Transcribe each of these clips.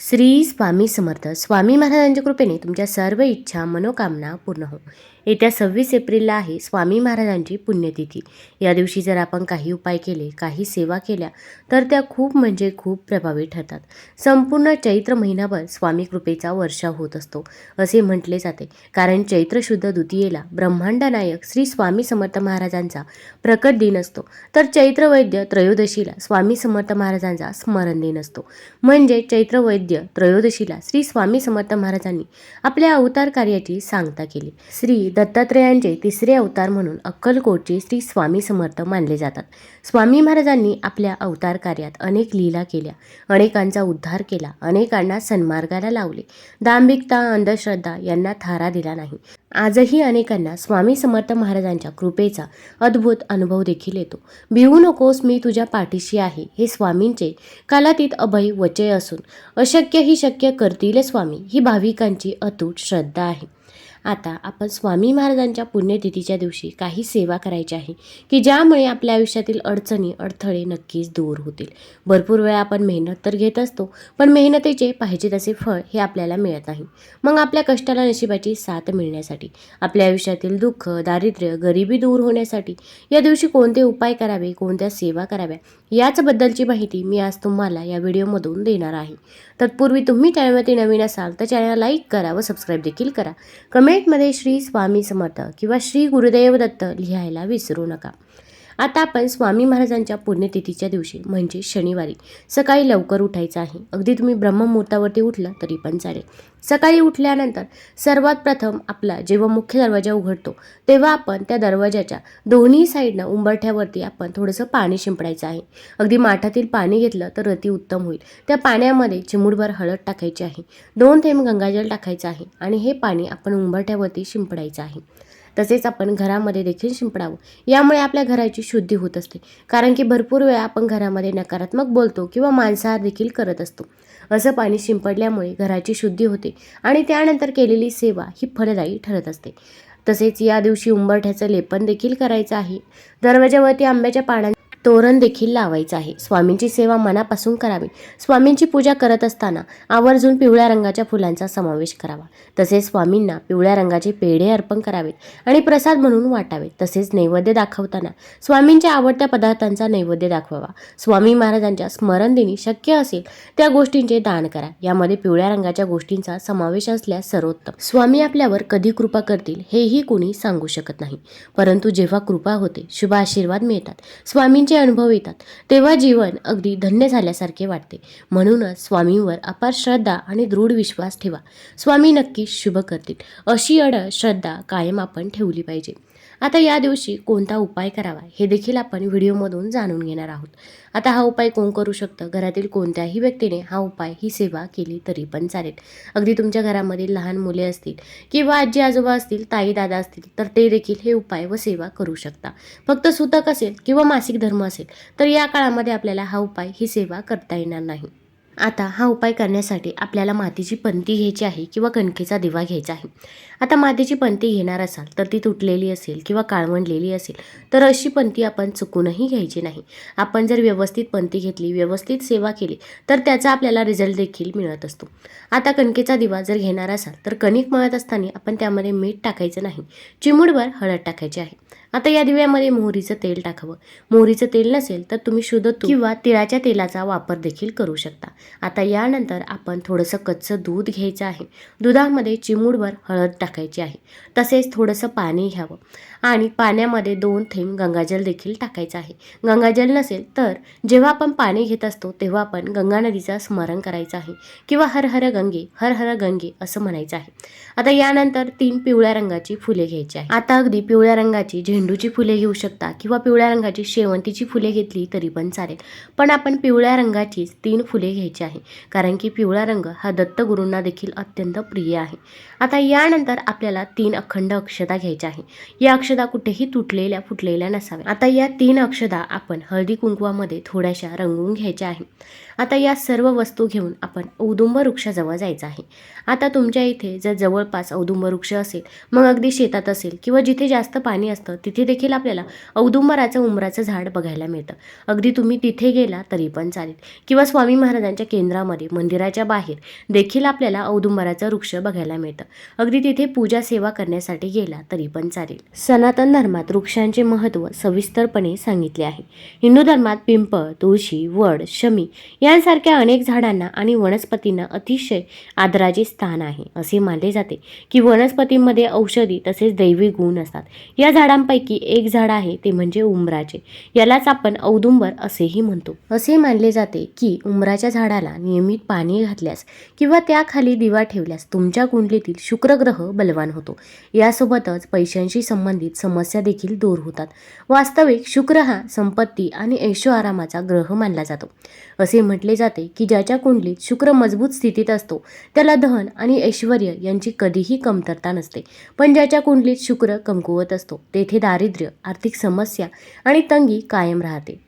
श्री स्वामी समर्थ. स्वामी महाराजांच्या कृपेने तुमच्या सर्व इच्छा मनोकामना पूर्ण हो. येत्या सव्वीस एप्रिलला आहे स्वामी महाराजांची पुण्यतिथी. या दिवशी जर आपण काही उपाय केले काही सेवा केल्या तर त्या खूप म्हणजे खूप प्रभावी ठरतात. संपूर्ण चैत्र महिनाभर स्वामी कृपेचा वर्षाव होत असतो असे म्हटले जाते. कारण चैत्र शुद्ध द्वितीयेला ब्रह्मांडनायक श्री स्वामी समर्थ महाराजांचा प्रकट दिन असतो. तर चैत्र वैद्य त्रयोदशीला स्वामी समर्थ महाराजांचा स्मरण दिन असतो. म्हणजे चैत्र वैद्य त्रयोदशीला श्री स्वामी समर्थ महाराजांनी आपल्या अवतार कार्याची सांगता केली. श्री दत्तात्रेयांचे तिसरे अवतार म्हणून अक्कलकोटचे श्री स्वामी समर्थ मानले जातात. स्वामी महाराजांनी आपल्या अवतार कार्यात अनेक लीला केल्या अनेकांचा उद्धार केला अनेकांना सन्मार्गाला लावले. दांभिकता अंधश्रद्धा यांना थारा दिला नाही. आजही अनेकांना स्वामी समर्थ महाराजांच्या कृपेचा अद्भुत अनुभव देखील येतो. भिवू नकोस मी तुझ्या पाठीशी आहे हे स्वामींचे कालातीत अभय वचय असून अशक्य ही शक्य करतील स्वामी. ही भाविकांची अतूट श्रद्धा आहे. आता आपण स्वामी महाराजांच्या पुण्यतिथीच्या दिवशी काही सेवा करायची आहे की ज्यामुळे आपल्या आयुष्यातील अडचणी अडथळे नक्कीच दूर होतील. भरपूर वेळा आपण मेहनत तर घेत असतो पण मेहनतीचे पाहिजे तसे फळ हे आपल्याला मिळत नाही. मग आपल्या कष्टाला नशिबाची साथ मिळण्यासाठी आपल्या आयुष्यातील दुःख दारिद्र्य गरिबी दूर होण्यासाठी या दिवशी कोणते उपाय करावे कोणत्या सेवा कराव्या याचबद्दलची माहिती मी आज तुम्हाला या व्हिडिओमधून देणार आहे. तत्पूर्वी तुम्ही चॅनलवरती नवीन असाल तर चॅनल लाईक करा व सबस्क्राईब देखील करा. कमेंट कमेंटमध्ये श्री स्वामी समर्थ किंवा श्री गुरुदेव दत्त लिहायला विसरू नका. आता आपण स्वामी महाराजांच्या पुण्यतिथीच्या दिवशी म्हणजे शनिवारी सकाळी लवकर उठायचं आहे. अगदी तुम्ही ब्रह्ममुहूर्तावरती उठलं तरी पण चालेल. सकाळी उठल्यानंतर सर्वात प्रथम आपला जेव्हा मुख्य दरवाजा उघडतो तेव्हा आपण त्या दरवाजाच्या दोन्ही साईडनं उंबरठ्यावरती आपण थोडंसं पाणी शिंपडायचं आहे. अगदी माठातील पाणी घेतलं तर अति उत्तम होईल. त्या पाण्यामध्ये चिमुडभर हळद टाकायची आहे. दोन थेंब गंगाजल टाकायचं आहे आणि हे पाणी आपण उंबरठ्यावरती शिंपडायचं आहे. तसेच आपण घरामध्ये देखील शिंपडावं. यामुळे आपल्या घराची शुद्धी होत असते. कारण की भरपूर वेळा आपण घरामध्ये नकारात्मक बोलतो किंवा मांसाहार देखील करत असतो. असं पाणी शिंपडल्यामुळे घराची शुद्धी होते आणि त्यानंतर केलेली सेवा ही फलदायी ठरत असते. तसेच या दिवशी उंबरठ्याचं लेपन देखील करायचं आहे. दरवाजावरती आंब्याच्या पानां तोरण देखील लावायचं आहे. स्वामींची सेवा मनापासून करावी. स्वामींची पूजा करत असताना आवर्जून पिवळ्या रंगाच्या फुलांचा समावेश करावा. तसेच स्वामींना पिवळ्या रंगाचे पेढे अर्पण करावेत आणि प्रसाद म्हणून वाटावेत तसेच नैवेद्य दाखवताना स्वामींच्या आवडत्या पदार्थांचा नैवेद्य दाखवावा. स्वामी महाराजांच्या स्मरणदिनी शक्य असेल त्या गोष्टींचे दान करा. यामध्ये पिवळ्या रंगाच्या गोष्टींचा समावेश असल्यास सर्वोत्तम. स्वामी आपल्यावर कधी कृपा करतील हेही कोणी सांगू शकत नाही. परंतु जेव्हा कृपा होते शुभ आशीर्वाद मिळतात. स्वामींचे अनुभव येतात. तेव्हा जीवन अगदी धन्य झाल्यासारखे वाटते. म्हणूनच स्वामींवर अपार श्रद्धा आणि दृढ विश्वास ठेवा. स्वामी नक्की शुभ करतील. अशी अड श्रद्धा कायम आपण ठेवली पाहिजे. आता या दिवशी कोणता उपाय करावा हे देखील आपण व्हिडिओमधून जाणून घेणार आहोत. आता हा उपाय कोण करू शकतं? घरातील कोणत्याही व्यक्तीने हा उपाय ही सेवा केली तरी पण चालेल. अगदी तुमच्या घरामध्ये लहान मुले असतील किंवा आजी आजोबा असतील ताई दादा असतील तर ते देखील हे उपाय व सेवा करू शकता. फक्त सुतक असेल किंवा मासिक धर्म असेल तर या काळामध्ये आपल्याला हा उपाय ही सेवा करता येणार नाही. आता हा उपाय करण्यासाठी आपल्याला मातीची पंती घ्यायची आहे किंवा कणकेचा दिवा घ्यायचा आहे. आता मातीची पंती घेणार असाल तर ती तुटलेली असेल किंवा काळवंडलेली असेल तर अशी पंती आपण चुकूनही घ्यायची नाही. आपण जर व्यवस्थित पंती घेतली व्यवस्थित सेवा केली तर त्याचा आपल्याला रिझल्ट देखील मिळत असतो. आता कणकेचा दिवा जर घेणार असाल तर कणिक मळत असताना आपण त्यामध्ये मीठ टाकायचं नाही. चिमूडभर हळद टाकायची आहे. आता या दिव्यामध्ये मोहरीचं तेल टाकावं. मोहरीचं तेल नसेल तर तुम्ही शुद्ध तूप किंवा तिळाच्या तेलाचा वापर देखील करू शकता. आता यानंतर आपण थोडंसं कच्चं दूध घ्यायचं आहे. दुधामध्ये चिमूडभर हळद टाकायची आहे. तसेच थोडंसं पाणी घ्यावं. आणि पाण्यामध्ये दोन थेंब गंगाजल देखील टाकायचं आहे. गंगाजल नसेल तर जेव्हा आपण पाणी घेत असतो तेव्हा आपण गंगा नदीचा स्मरण करायचं आहे किंवा हर हर गंगे हर हर गंगे असं म्हणायचं आहे. आता यानंतर तीन पिवळ्या रंगाची फुले घ्यायची आहे. आता अगदी पिवळ्या रंगाची झेंडूची फुले घेऊ शकता किंवा पिवळ्या रंगाची शेवंतीची फुले घेतली तरी पण चालेल. पण आपण पिवळ्या रंगाचीच तीन फुले घ्यायची आहे कारण की पिवळा रंग हा दत्तगुरूंना देखील अत्यंत प्रिय आहे. आता यानंतर आपल्याला तीन अखंड अक्षता घ्यायच्या आहे. या अक्षदा कुठेही तुटलेल्या फुटलेल्या नसाव्या. आता या तीन अक्षदा आपण हळदी कुंकवामध्ये थोड्याशा रंगवून घ्यायच्या आहे. आता या सर्व वस्तू घेऊन आपण औदुंब वृक्षाजवळ जायचं आहे. आता तुमच्या इथे जर जवळपास औदुंब वृक्ष असेल मग अगदी शेतात असेल किंवा जिथे जास्त पाणी असतं तिथे देखील आपल्याला औदुंबराचं उंबराचं झाड बघायला मिळतं. अगदी तुम्ही तिथे गेला तरी पण चालेल. किंवा स्वामी महाराजांच्या केंद्रामध्ये मंदिराच्या बाहेर देखील आपल्याला औदुंबराचं वृक्ष बघायला मिळतं. अगदी तिथे पूजा सेवा करण्यासाठी गेला तरी पण चालेल. सनातन धर्मात वृक्षांचे महत्त्व सविस्तरपणे सांगितले आहे. हिंदू धर्मात पिंपळ तुळशी वड शमी यांसारख्या अनेक झाडांना आणि वनस्पतींना अतिशय आदराचे स्थान आहे. असे मानले जाते की वनस्पतींमध्ये औषधी तसेच दैवी गुण असतात. या झाडांपैकी एक झाड आहे ते म्हणजे उंबराचे. यालाच आपण औदुंबर असेही म्हणतो. असे मानले जाते की उंबराच्या झाडाला नियमित पाणी घातल्यास किंवा त्याखाली दिवा ठेवल्यास तुमच्या कुंडलीतील शुक्रग्रह बलवान होतो. यासोबतच पैशांशी संबंधित समस्या देखील दूर होतात. वास्तविक शुक्र हा संपत्ती आणि ऐशो आरामाचा ग्रह मानला जातो. असे म्हटले जाते की ज्याच्या कुंडलीत शुक्र मजबूत स्थितीत असतो त्याला धन आणि ऐश्वर यांची कधीही कमतरता नसते. पण ज्याच्या कुंडलीत शुक्र कमकुवत असतो तेथे दारिद्र्य आर्थिक समस्या आणि तंगी कायम राहते.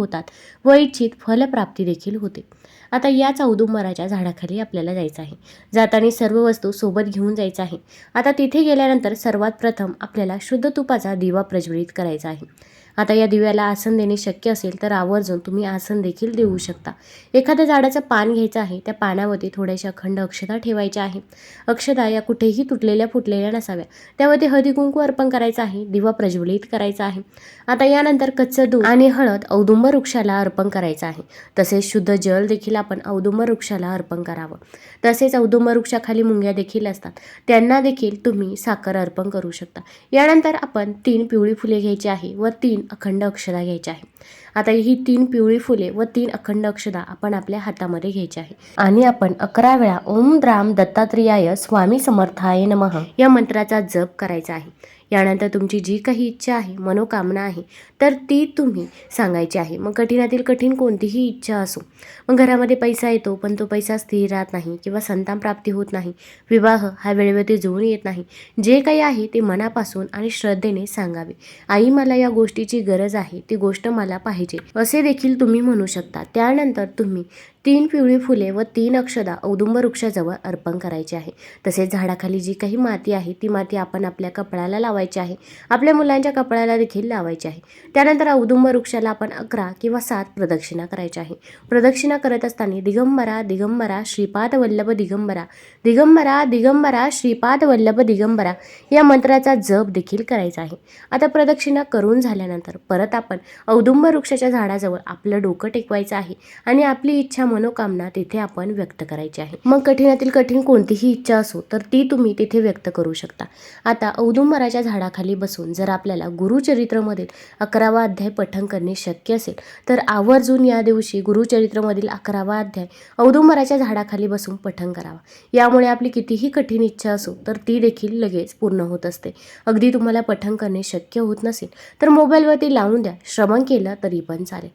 होतात. व इच्छित फलप्राप्ती देखील होते. आता याच औदुंबराच्या झाडाखाली आपल्याला जायचं आहे. जाताना सर्व वस्तू सोबत घेऊन जायचं आहे. आता तिथे गेल्यानंतर सर्वात प्रथम आपल्याला शुद्ध तुपाचा दिवा प्रज्वलित करायचा आहे. आता या दिव्याला आसन देणे शक्य असेल तर आवर्जून तुम्ही आसन देखील देऊ शकता. एखाद्या झाडाचं पान घ्यायचं आहे त्या पानावरती थोड्याशा अखंड अक्षता ठेवायच्या आहे. अक्षता या कुठेही तुटलेल्या फुटलेल्या नसाव्या. त्यावरती हळदी कुंकू अर्पण करायचं आहे दिवा प्रज्वलित करायचा आहे. आता यानंतर कच्चं दूध आणि हळद औदुंब वृक्षाला अर्पण करायचं आहे. तसेच शुद्ध जल देखील आपण औदुंब वृक्षाला अर्पण करावं. तसेच औदुंब वृक्षाखाली मुंग्या देखील असतात. त्यांना देखील तुम्ही साखर अर्पण करू शकता. यानंतर आपण तीन पिवळी फुले घ्यायची आहे व तीन अखंड अक्षरा घ्यायच्या आहे आता ही तीन पिवळी फुले व तीन अखंड अक्षदा आपण आपल्या हातामध्ये घ्यायची आहे. आणि आपण अकरा वेळा ओम द्राम दत्तात्रेयाय स्वामी समर्थाय नमः या मंत्राचा जप करायचा आहे. यानंतर तुमची जी काही इच्छा आहे मनोकामना आहे तर ती तुम्ही सांगायची आहे. मग कठीणातील कठीण कोणतीही इच्छा असो मग घरामध्ये पैसा येतो पण तो पैसा स्थिर राहत नाही किंवा संतान प्राप्ती होत नाही विवाह हा वेळेवरती जुळून येत नाही जे काही आहे ते मनापासून आणि श्रद्धेने सांगावे. आई मला या गोष्टीची गरज आहे ती गोष्ट मला पाहिजे. असे देखील तुम्ही म्हणू शकता. त्यानंतर तुम्ही तीन पिवळी फुले व तीन अक्षदा औदुंब वृक्षाजवळ अर्पण करायची आहे. तसेच झाडाखाली जी काही माती आहे ती माती आपण आपल्या कपड्याला लावायची आहे. आपल्या मुलांच्या कपड्याला देखील लावायची आहे. त्यानंतर औदुंब वृक्षाला आपण अकरा किंवा सात प्रदक्षिणा करायच्या आहे. प्रदक्षिणा करत असताना दिगंबरा दिगंबरा श्रीपाद वल्लभ दिगंबरा दिगंबरा दिगंबरा श्रीपाद वल्लभ दिगंबरा या मंत्राचा जप देखील करायचा आहे. आता प्रदक्षिणा करून झाल्यानंतर परत आपण औदुंब वृक्षाच्या झाडाजवळ आपलं डोकं टेकवायचं आहे आणि आपली इच्छा मनोकामना तिथे आपण व्यक्त करायची आहे. मग कठीणातील कठीण कोणतीही इच्छा असो तर ती तुम्ही तिथे व्यक्त करू शकता. आता औदुंबराच्या झाडाखाली बसून जर आपल्याला गुरुचरित्रमधील अकरावा अध्याय पठण करणे शक्य असेल तर आवर्जून या दिवशी गुरुचरित्रमधील अकरावा अध्याय औदुंबराच्या झाडाखाली बसून पठण करावा. यामुळे आपली कितीही कठीण इच्छा असो तर ती देखील लगेच पूर्ण होत असते. अगदी तुम्हाला पठण करणे शक्य होत नसेल तर मोबाईलवरती लावून द्या. श्रवण केलं तरी पण चालेल.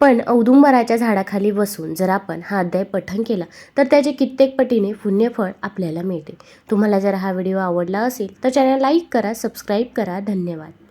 पण औदुंबराच्या झाडाखाली बसून जर आपण हा अध्याय पठण केला तर त्याचे कित्येक पटीने पुण्यफळ आपल्याला मिळते. तुम्हाला जर हा व्हिडिओ आवडला असेल तर चॅनल लाईक करा सबस्क्राईब करा. धन्यवाद.